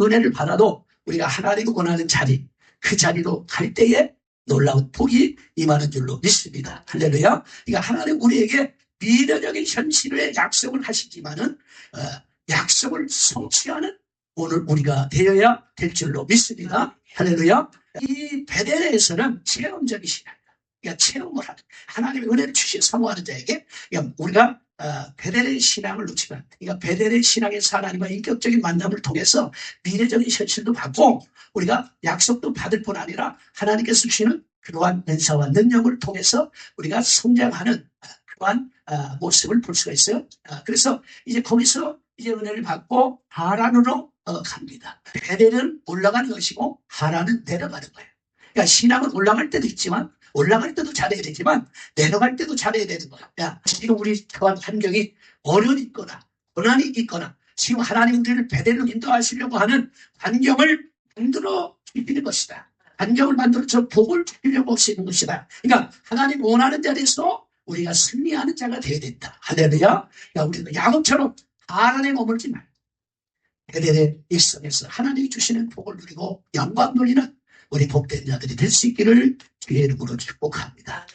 은혜를 받아도 우리가 하나님이 원하는 자리, 그 자리로 갈 때에 놀라운 복이 임하는 줄로 믿습니다. 할렐루야. 그러니까 하나님 우리에게 미래적인 현실의 약속을 하시지만은 어, 약속을 성취하는 오늘 우리가 되어야 될 줄로 믿습니다. 할렐루야. 이 베델에서는 체험적인 신앙이다. 그러니까 체험을 하는 하나님의 은혜를 주시 사모하는 자에게 그러니까 우리가 어, 베델의 신앙을 놓치면 그러니까 베델의 신앙에서 하나님과 인격적인 만남을 통해서 미래적인 현실도 받고 우리가 약속도 받을 뿐 아니라 하나님께서 주시는 그러한 은사와 능력을 통해서 우리가 성장하는 그러한 아, 모습을 볼 수가 있어요. 아, 그래서 이제 거기서 이제 은혜를 받고 하란으로 어, 갑니다. 베델은 올라가는 것이고 하란은 내려가는 거예요. 그러니까 신앙은 올라갈 때도 있지만 올라갈 때도 잘해야 되지만 내려갈 때도 잘해야 되는 거야. 야, 지금 우리 처한 환경이 어려움이 있거나 고난이 있거나 지금 하나님 우리를 베델로 인도하시려고 하는 환경을 만들어 주시는 것이다. 환경을 만들어서 복을 주려고 하시는 것이다. 그러니까 하나님 원하는 자리에서 우리가 승리하는 자가 되어야 된다. 할렐루야. 그러니까 우리는 야곱처럼 하나님에 머물지 말고 베델의 일성에서 하나님이 주시는 복을 누리고 영광 누리는 우리 복된 자들이 될 수 있기를 주의 이름으로 축복합니다.